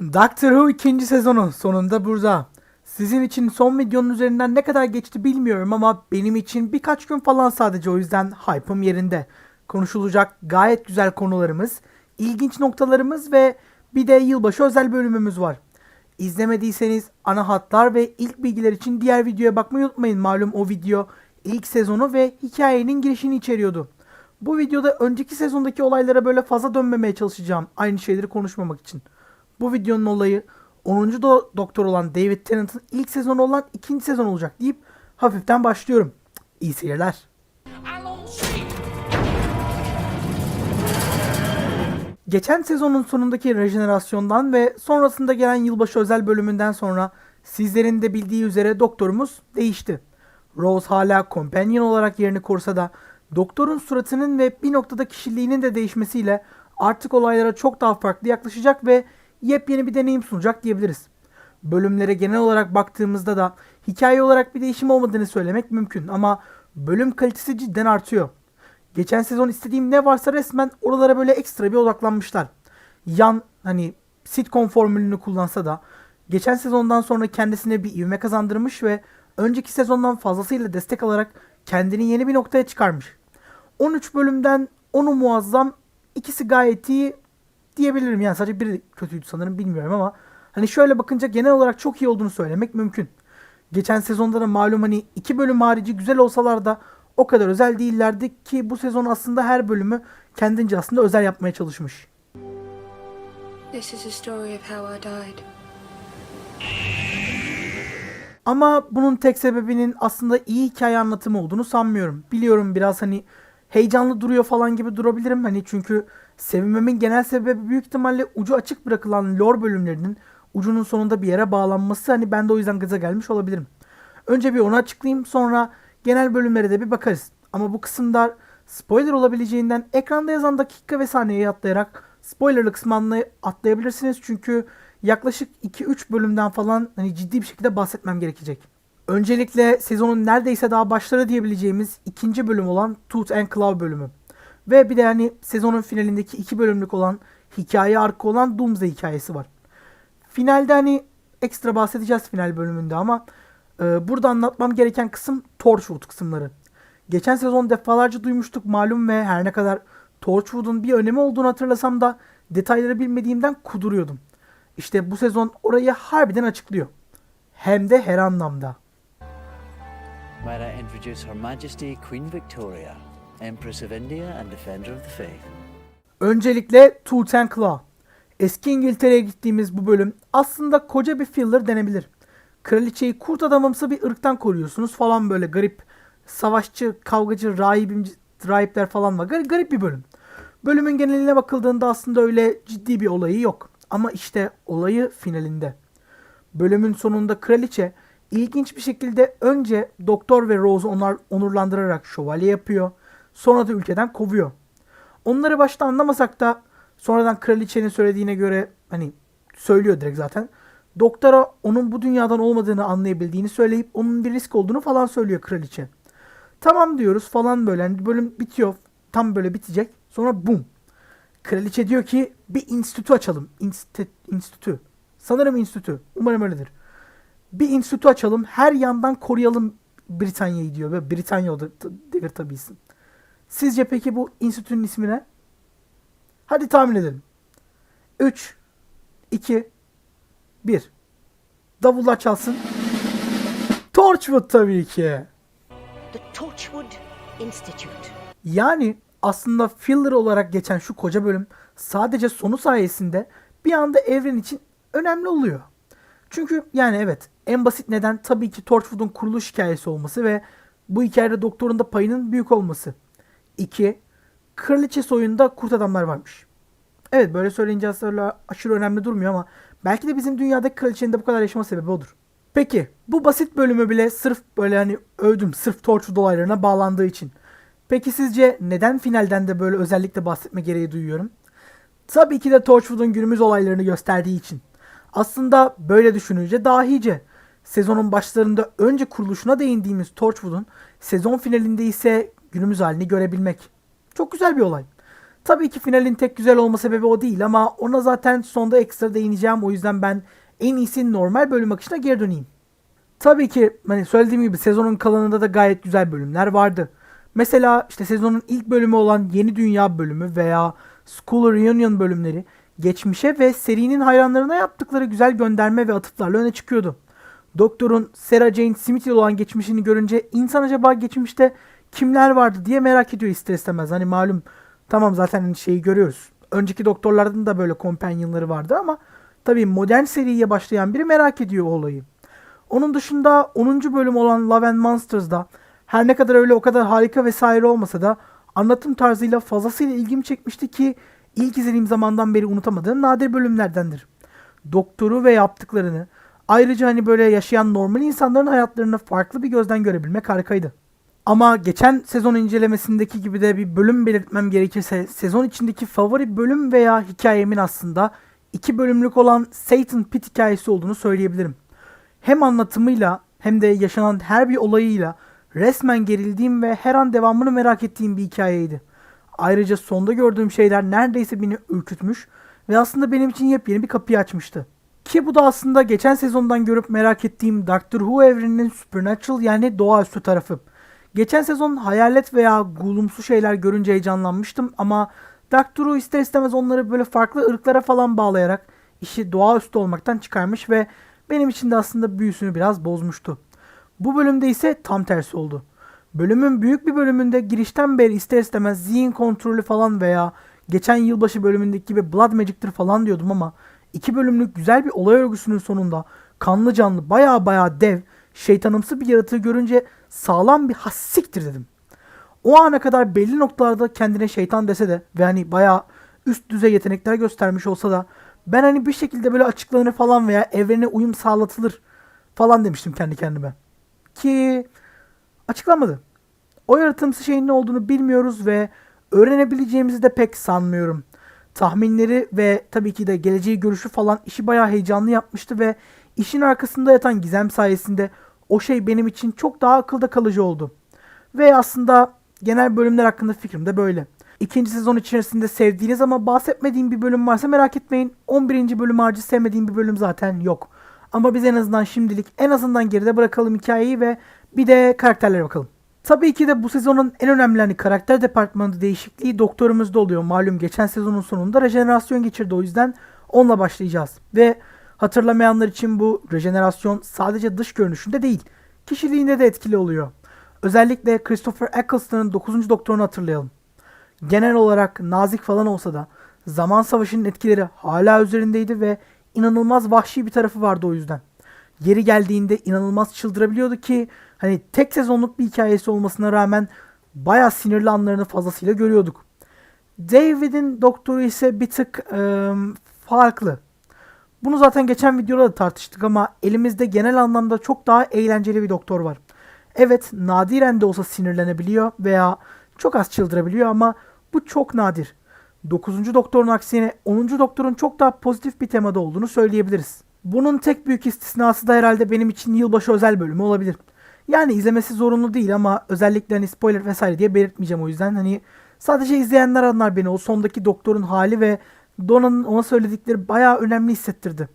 Doctor Who ikinci sezonun sonunda burada. Sizin için son videonun üzerinden ne kadar geçti bilmiyorum ama benim için birkaç gün falan sadece o yüzden hype'ım yerinde. Konuşulacak gayet güzel konularımız, ilginç noktalarımız ve bir de yılbaşı özel bölümümüz var. İzlemediyseniz ana hatlar ve ilk bilgiler için diğer videoya bakmayı unutmayın. Malum o video ilk sezonu ve hikayenin girişini içeriyordu. Bu videoda önceki sezondaki olaylara böyle fazla dönmemeye çalışacağım aynı şeyleri konuşmamak için. Bu videonun olayı 10. Do- doktor olan David Tennant'ın ilk sezonu olan ikinci sezon olacak deyip hafiften başlıyorum. İyi seyirler. Geçen sezonun sonundaki rejenerasyondan ve sonrasında gelen yılbaşı özel bölümünden sonra sizlerin de bildiği üzere doktorumuz değişti. Rose hala companion olarak yerini korusa da doktorun suratının ve bir noktada kişiliğinin de değişmesiyle artık olaylara çok daha farklı yaklaşacak ve yepyeni bir deneyim sunacak diyebiliriz. Bölümlere genel olarak baktığımızda da hikaye olarak bir değişim olmadığını söylemek mümkün ama bölüm kalitesi cidden artıyor. Geçen sezon istediğim ne varsa resmen oralara böyle ekstra bir odaklanmışlar. Yan hani sitcom formülünü kullansa da geçen sezondan sonra kendisine bir ivme kazandırmış ve önceki sezondan fazlasıyla destek alarak kendini yeni bir noktaya çıkarmış. 13 bölümden 10'u muazzam, ikisi gayet iyi diyebilirim. Yani sadece biri kötüydü sanırım bilmiyorum ama hani şöyle bakınca genel olarak çok iyi olduğunu söylemek mümkün. Geçen sezonda da malum hani iki bölüm harici güzel olsalar da o kadar özel değillerdi ki bu sezon aslında her bölümü kendince aslında özel yapmaya çalışmış. This is a story of how I died. Ama bunun tek sebebinin aslında iyi hikaye anlatımı olduğunu sanmıyorum. Biliyorum biraz hani heyecanlı duruyor falan gibi durabilirim. Hani çünkü sevinmemin genel sebebi büyük ihtimalle ucu açık bırakılan lore bölümlerinin ucunun sonunda bir yere bağlanması. Hani ben de o yüzden gaza gelmiş olabilirim. Önce bir onu açıklayayım sonra genel bölümlere de bir bakarız. Ama bu kısımlar spoiler olabileceğinden ekranda yazan dakika ve saniyeyi atlayarak spoilerlı kısmını atlayabilirsiniz. Çünkü yaklaşık 2-3 bölümden falan hani ciddi bir şekilde bahsetmem gerekecek. Öncelikle sezonun neredeyse daha başları diyebileceğimiz ikinci bölüm olan Tooth and Claw bölümü. Ve bir de hani sezonun finalindeki iki bölümlük olan hikaye arka olan Doomsday hikayesi var. Finalde hani ekstra bahsedeceğiz final bölümünde ama e, burada anlatmam gereken kısım Torchwood kısımları. Geçen sezon defalarca duymuştuk malum ve her ne kadar Torchwood'un bir önemi olduğunu hatırlasam da detayları bilmediğimden kuduruyordum. İşte bu sezon orayı harbiden açıklıyor. Hem de her anlamda. Might I introduce Her Majesty Queen Victoria, Empress of India and Defender of the Faith. Öncelikle Claw. Eski İngiltere'ye gittiğimiz bu bölüm aslında koca bir filler denebilir. Kraliçeyi kurt adamımsı bir ırktan koruyorsunuz falan böyle garip savaşçı, kavgacı, rahibimci, rahipler falan var. Garip, garip bir bölüm. Bölümün geneline bakıldığında aslında öyle ciddi bir olayı yok. Ama işte olayı finalinde. Bölümün sonunda kraliçe ilginç bir şekilde önce Doktor ve Rose'u onar, onurlandırarak şövalye yapıyor. Sonra da ülkeden kovuyor. Onları başta anlamasak da sonradan kraliçenin söylediğine göre hani söylüyor direkt zaten. Doktora onun bu dünyadan olmadığını anlayabildiğini söyleyip onun bir risk olduğunu falan söylüyor kraliçe. Tamam diyoruz falan böyle. Hani bölüm bitiyor. Tam böyle bitecek. Sonra bum. Kraliçe diyor ki bir enstitü açalım. İnstitü. Sanırım enstitü. Umarım öyledir. Bir enstitü açalım. Her yandan koruyalım Britanya'yı diyor. Ve Britanya devir tabii isim. Sizce peki bu enstitünün ismi ne? Hadi tahmin edelim. 3 2 1 Davullar çalsın. Torchwood tabii ki. The Torchwood Institute. Yani aslında filler olarak geçen şu koca bölüm sadece sonu sayesinde bir anda evren için önemli oluyor. Çünkü yani evet en basit neden tabii ki Torchwood'un kuruluş hikayesi olması ve bu hikayede doktorun da payının büyük olması. 2. Kraliçe soyunda kurt adamlar varmış. Evet böyle söyleyince aslında aşırı önemli durmuyor ama belki de bizim dünyadaki kraliçenin de bu kadar yaşama sebebi odur. Peki bu basit bölümü bile sırf böyle hani övdüm sırf Torchwood olaylarına bağlandığı için. Peki sizce neden finalden de böyle özellikle bahsetme gereği duyuyorum? Tabii ki de Torchwood'un günümüz olaylarını gösterdiği için. Aslında böyle düşününce dahice. Sezonun başlarında önce kuruluşuna değindiğimiz Torchwood'un sezon finalinde ise günümüz halini görebilmek. Çok güzel bir olay. Tabii ki finalin tek güzel olma sebebi o değil ama ona zaten sonda ekstra değineceğim. O yüzden ben en iyisi normal bölüm akışına geri döneyim. Tabii ki hani söylediğim gibi sezonun kalanında da gayet güzel bölümler vardı. Mesela işte sezonun ilk bölümü olan Yeni Dünya bölümü veya School Reunion bölümleri geçmişe ve serinin hayranlarına yaptıkları güzel gönderme ve atıflarla öne çıkıyordu. Doktorun Sarah Jane Smith ile olan geçmişini görünce insan acaba geçmişte kimler vardı diye merak ediyor ister istemez. Hani malum tamam zaten hani şeyi görüyoruz. Önceki doktorlardan da böyle companionları vardı ama tabii modern seriye başlayan biri merak ediyor o olayı. Onun dışında 10. bölüm olan Love and Monsters'da her ne kadar öyle o kadar harika vesaire olmasa da anlatım tarzıyla fazlasıyla ilgimi çekmişti ki ilk izlediğim zamandan beri unutamadığım nadir bölümlerdendir. Doktoru ve yaptıklarını ayrıca hani böyle yaşayan normal insanların hayatlarını farklı bir gözden görebilmek harikaydı. Ama geçen sezon incelemesindeki gibi de bir bölüm belirtmem gerekirse sezon içindeki favori bölüm veya hikayemin aslında iki bölümlük olan Satan Pit hikayesi olduğunu söyleyebilirim. Hem anlatımıyla hem de yaşanan her bir olayıyla resmen gerildiğim ve her an devamını merak ettiğim bir hikayeydi. Ayrıca sonda gördüğüm şeyler neredeyse beni ürkütmüş ve aslında benim için yepyeni bir kapıyı açmıştı. Ki bu da aslında geçen sezondan görüp merak ettiğim Doctor Who evreninin supernatural yani doğaüstü tarafı. Geçen sezon hayalet veya gulumsu şeyler görünce heyecanlanmıştım ama Doctor Who ister istemez onları böyle farklı ırklara falan bağlayarak işi doğaüstü olmaktan çıkarmış ve benim için de aslında büyüsünü biraz bozmuştu. Bu bölümde ise tam tersi oldu. Bölümün büyük bir bölümünde girişten beri ister istemez zihin kontrolü falan veya geçen yılbaşı bölümündeki gibi Blood Magic'tir falan diyordum ama iki bölümlük güzel bir olay örgüsünün sonunda kanlı canlı baya baya dev şeytanımsı bir yaratığı görünce sağlam bir hassiktir dedim. O ana kadar belli noktalarda kendine şeytan dese de ve hani baya üst düzey yetenekler göstermiş olsa da ben hani bir şekilde böyle açıklanır falan veya evrene uyum sağlatılır falan demiştim kendi kendime. Ki açıklamadı. O yaratımsı şeyin ne olduğunu bilmiyoruz ve öğrenebileceğimizi de pek sanmıyorum. Tahminleri ve tabii ki de geleceği görüşü falan işi bayağı heyecanlı yapmıştı ve işin arkasında yatan gizem sayesinde o şey benim için çok daha akılda kalıcı oldu. Ve aslında genel bölümler hakkında fikrim de böyle. İkinci sezon içerisinde sevdiğiniz ama bahsetmediğim bir bölüm varsa merak etmeyin. 11. bölüm harici sevmediğim bir bölüm zaten yok. Ama biz en azından şimdilik en azından geride bırakalım hikayeyi ve bir de karakterlere bakalım. Tabii ki de bu sezonun en önemli hani karakter departmanı değişikliği doktorumuzda oluyor. Malum geçen sezonun sonunda rejenerasyon geçirdi o yüzden onunla başlayacağız. Ve hatırlamayanlar için bu rejenerasyon sadece dış görünüşünde değil, kişiliğinde de etkili oluyor. Özellikle Christopher Eccleston'ın 9. doktorunu hatırlayalım. Genel olarak nazik falan olsa da zaman savaşının etkileri hala üzerindeydi ve inanılmaz vahşi bir tarafı vardı o yüzden. Yeri geldiğinde inanılmaz çıldırabiliyordu ki hani tek sezonluk bir hikayesi olmasına rağmen bayağı sinirli anlarını fazlasıyla görüyorduk. David'in doktoru ise bir tık eee, farklı. Bunu zaten geçen videoda da tartıştık ama elimizde genel anlamda çok daha eğlenceli bir doktor var. Evet nadiren de olsa sinirlenebiliyor veya çok az çıldırabiliyor ama bu çok nadir. 9. doktorun aksine 10. doktorun çok daha pozitif bir temada olduğunu söyleyebiliriz. Bunun tek büyük istisnası da herhalde benim için yılbaşı özel bölümü olabilir. Yani izlemesi zorunlu değil ama özellikle hani spoiler vesaire diye belirtmeyeceğim o yüzden hani sadece izleyenler anlar beni o sondaki doktorun hali ve Dona'nın ona söyledikleri bayağı önemli hissettirdi.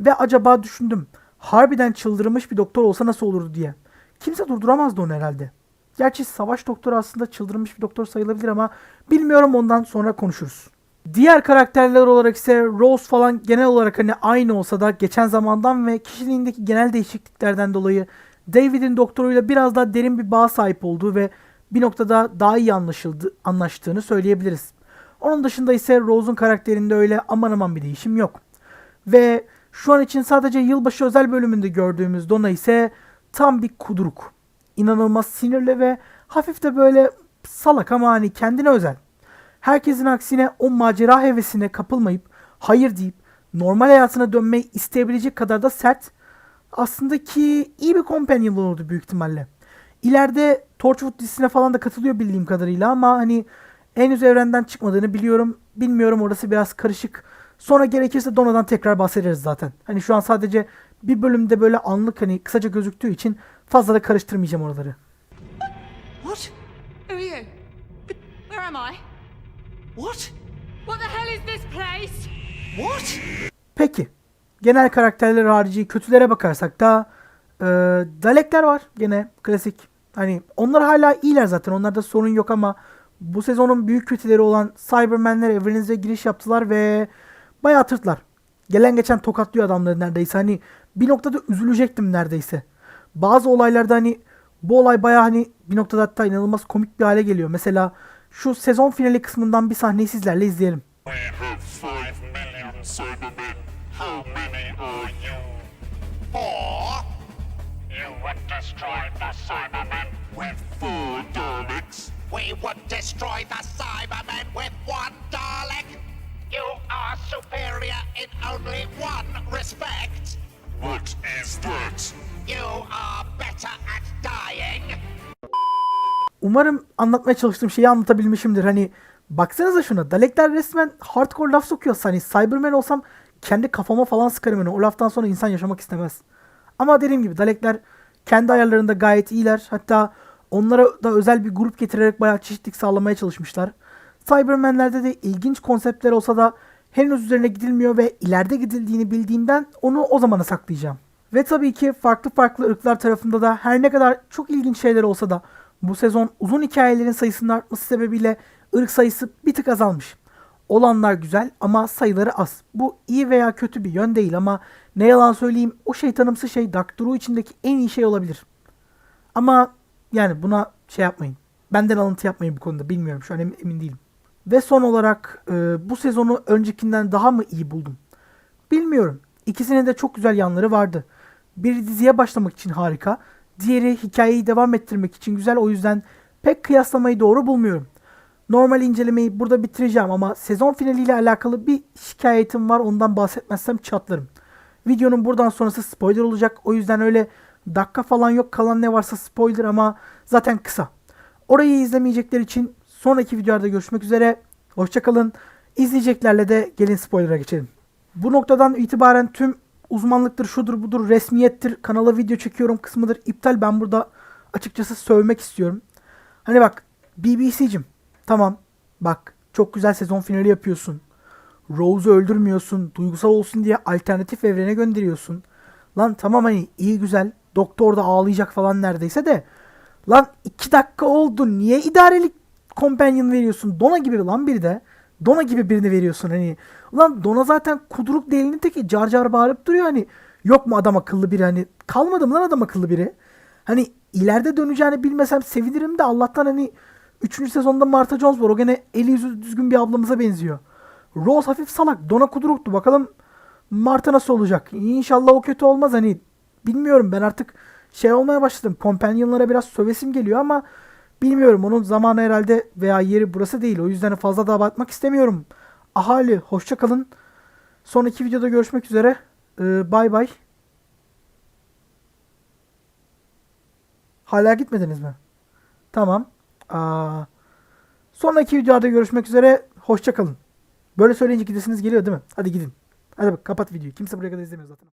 Ve acaba düşündüm harbiden çıldırmış bir doktor olsa nasıl olurdu diye. Kimse durduramazdı onu herhalde. Gerçi savaş doktoru aslında çıldırmış bir doktor sayılabilir ama bilmiyorum ondan sonra konuşuruz. Diğer karakterler olarak ise Rose falan genel olarak hani aynı olsa da geçen zamandan ve kişiliğindeki genel değişikliklerden dolayı David'in doktoruyla biraz daha derin bir bağ sahip olduğu ve bir noktada daha iyi anlaşıldı, anlaştığını söyleyebiliriz. Onun dışında ise Rose'un karakterinde öyle aman aman bir değişim yok. Ve şu an için sadece yılbaşı özel bölümünde gördüğümüz Donna ise tam bir kuduruk. İnanılmaz sinirli ve hafif de böyle salak ama hani kendine özel. Herkesin aksine o macera hevesine kapılmayıp hayır deyip normal hayatına dönmeyi isteyebilecek kadar da sert. Aslında ki iyi bir companion olurdu büyük ihtimalle. İleride Torchwood dizisine falan da katılıyor bildiğim kadarıyla ama hani henüz evrenden çıkmadığını biliyorum. Bilmiyorum orası biraz karışık. Sonra gerekirse Dona'dan tekrar bahsederiz zaten. Hani şu an sadece bir bölümde böyle anlık hani kısaca gözüktüğü için fazla da karıştırmayacağım oraları. What? Who are you? Where am I? What? What the hell is this place? What? Peki. Genel karakterler harici kötülere bakarsak da e, Dalekler var gene klasik. Hani onlar hala iyiler zaten. Onlarda sorun yok ama bu sezonun büyük kötüleri olan Cybermenler evreninize giriş yaptılar ve bayağı tırtlar. Gelen geçen tokatlıyor adamları neredeyse. Hani bir noktada üzülecektim neredeyse. Bazı olaylarda hani bu olay bayağı hani bir noktada hatta inanılmaz komik bir hale geliyor. Mesela şu sezon finali kısmından bir sahneyi sizlerle izleyelim. You? Would destroy. We would destroy the Cybermen with one Dalek. You are superior in only one respect. What is that? You are better at dying. Umarım anlatmaya çalıştığım şeyi anlatabilmişimdir. Hani baksanıza şuna. Dalekler resmen hardcore laf sokuyor. Hani Cyberman olsam kendi kafama falan sıkarım. Yani o laftan sonra insan yaşamak istemez. Ama dediğim gibi Dalekler kendi ayarlarında gayet iyiler. Hatta onlara da özel bir grup getirerek bayağı çeşitlilik sağlamaya çalışmışlar. Cybermenlerde de ilginç konseptler olsa da henüz üzerine gidilmiyor ve ileride gidildiğini bildiğimden onu o zamana saklayacağım. Ve tabii ki farklı farklı ırklar tarafında da her ne kadar çok ilginç şeyler olsa da bu sezon uzun hikayelerin sayısının artması sebebiyle ırk sayısı bir tık azalmış. Olanlar güzel ama sayıları az. Bu iyi veya kötü bir yön değil ama ne yalan söyleyeyim o şeytanımsı şey Doctor Who içindeki en iyi şey olabilir. Ama yani buna şey yapmayın. Benden alıntı yapmayın bu konuda. Bilmiyorum şu an emin, emin değilim. Ve son olarak e, bu sezonu öncekinden daha mı iyi buldum? Bilmiyorum. İkisinin de çok güzel yanları vardı. Biri diziye başlamak için harika. Diğeri hikayeyi devam ettirmek için güzel. O yüzden pek kıyaslamayı doğru bulmuyorum. Normal incelemeyi burada bitireceğim ama sezon finaliyle alakalı bir şikayetim var. Ondan bahsetmezsem çatlarım. Videonun buradan sonrası spoiler olacak. O yüzden öyle dakika falan yok. Kalan ne varsa spoiler ama zaten kısa. Orayı izlemeyecekler için sonraki videolarda görüşmek üzere. Hoşçakalın. İzleyeceklerle de gelin spoiler'a geçelim. Bu noktadan itibaren tüm uzmanlıktır, şudur budur, resmiyettir, kanala video çekiyorum kısmıdır iptal. Ben burada açıkçası sövmek istiyorum. Hani bak BBC'cim tamam bak çok güzel sezon finali yapıyorsun. Rose'u öldürmüyorsun. Duygusal olsun diye alternatif evrene gönderiyorsun. Lan tamam hani iyi güzel. Doktor da ağlayacak falan neredeyse de. Lan iki dakika oldu. Niye idarelik companion veriyorsun? Dona gibi lan biri de. Dona gibi birini veriyorsun hani. Ulan Dona zaten kuduruk delinin teki car car bağırıp duruyor hani. Yok mu adam akıllı biri hani. Kalmadı mı lan adam akıllı biri? Hani ileride döneceğini bilmesem sevinirim de Allah'tan hani 3. sezonda Martha Jones var. O gene eli yüzü düzgün bir ablamıza benziyor. Rose hafif salak. Dona kuduruktu. Bakalım Martha nasıl olacak? İnşallah o kötü olmaz. Hani bilmiyorum ben artık şey olmaya başladım. Companion'lara biraz sövesim geliyor ama bilmiyorum. Onun zamanı herhalde veya yeri burası değil. O yüzden fazla da abartmak istemiyorum. Ahali hoşça kalın. Sonraki videoda görüşmek üzere. Ee, bay bay. Hala gitmediniz mi? Tamam. Aa, sonraki videoda görüşmek üzere. Hoşça kalın. Böyle söyleyince gidesiniz geliyor değil mi? Hadi gidin. Hadi bak kapat videoyu. Kimse buraya kadar izlemiyor zaten.